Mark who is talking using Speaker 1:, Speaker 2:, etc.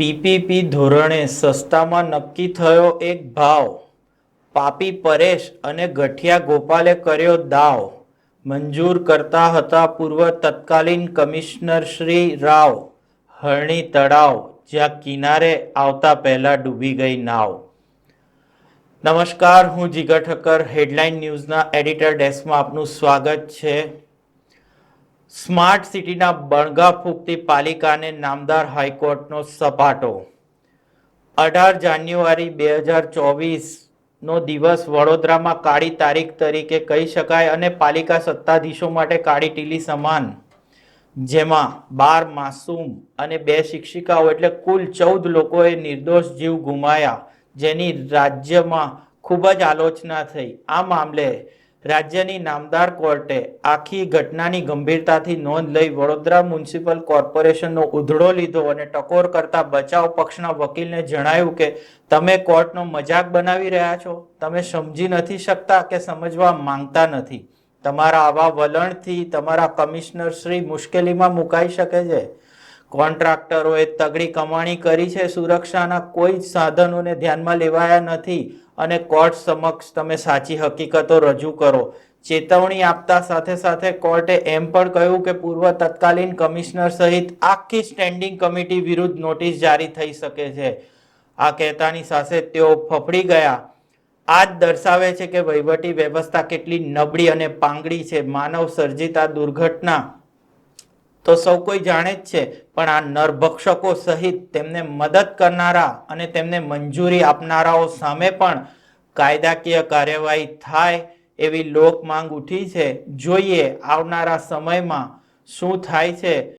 Speaker 1: PPP ધોરણે સસ્તામાં નક્કી થયો એક ભાવ. પાપી પરેશ અને ગઠિયા ગોપાલે કર્યો દાવ. મંજૂર કરતા હતા પૂર્વ તત્કાલીન કમિશનર શ્રી રાવ. હરણી તળાવ, જ્યાં કિનારે આવતા પહેલા ડૂબી ગઈ નાવ. નમસ્કાર, હું જીગર ઠક્કર, હેડલાઇન ન્યૂઝના એડિટર ડેસ્કમાં આપનું સ્વાગત છે. સ્માર્ટ સિટીના બણગા ફૂંકતી પાલિકાને નામદાર હાઈકોર્ટનો સપાટો. અઢાર જાન્યુઆરી બે હજાર ચોવીસનો દિવસ વડોદરામાં કાળી તારીખ તરીકે કહી શકાય અને પાલિકા સત્તાધીશો માટે કાળી ટીલી સમાન. જેમાં બાર માસૂમ અને બે શિક્ષિકાઓ એટલે કુલ ચૌદ લોકોએ નિર્દોષ જીવ ગુમાયા, જેની રાજ્યમાં ખૂબ જ આલોચના થઈ. આ મામલે રાજ્યની નામદાર કોર્ટે આખી ઘટનાની ગંભીરતાથી નોંધ લઈ વડોદરા મ્યુનિસિપલ કોર્પોરેશનનો ઉધડો લીધો અને ટકોર કરતા બચાવ પક્ષના વકીલને જણાવ્યું કે, તમે કોર્ટનો મજાક બનાવી રહ્યા છો. તમે સમજી નથી શકતા કે સમજવા માંગતા નથી. તમારા આવા વલણથી તમારા કમિશનર શ્રી મુશ્કેલીમાં મુકાઈ શકે છે. કોન્ટ્રાક્ટરોએ તગડી કમાણી કરી છે. સુરક્ષાના કોઈ જ સાધનોને ધ્યાનમાં લેવાયા નથી. અને કોર્ટ સમક્ષ તમે સાચી હકીકતો રજૂ કરો. ચેતવણી આપતા સાથે સાથે કોર્ટે એમ પણ કહ્યું કે પૂર્વ તત્કાલીન કમિશનર સહિત આખી સ્ટેન્ડિંગ કમિટી વિરુદ્ધ નોટિસ જારી થઈ શકે છે. આ કહેતાની સાથે તેઓ ફફડી ગયા. આ જ દર્શાવે છે કે વહીવટી વ્યવસ્થા કેટલી નબળી અને પાંગડી છે. માનવ સર્જિત આ દુર્ઘટના તો સૌ કોઈ જાણે જ છે, પણ આ નરભક્ષકો સહિત તેમને મદદ કરનારા અને તેમને મંજૂરી આપનારાઓ સામે પણ કાયદાકીય કાર્યવાહી થાય એવી લોક માંગ ઉઠી છે. જોઈએ આવનારા સમયમાં શું થાય છે.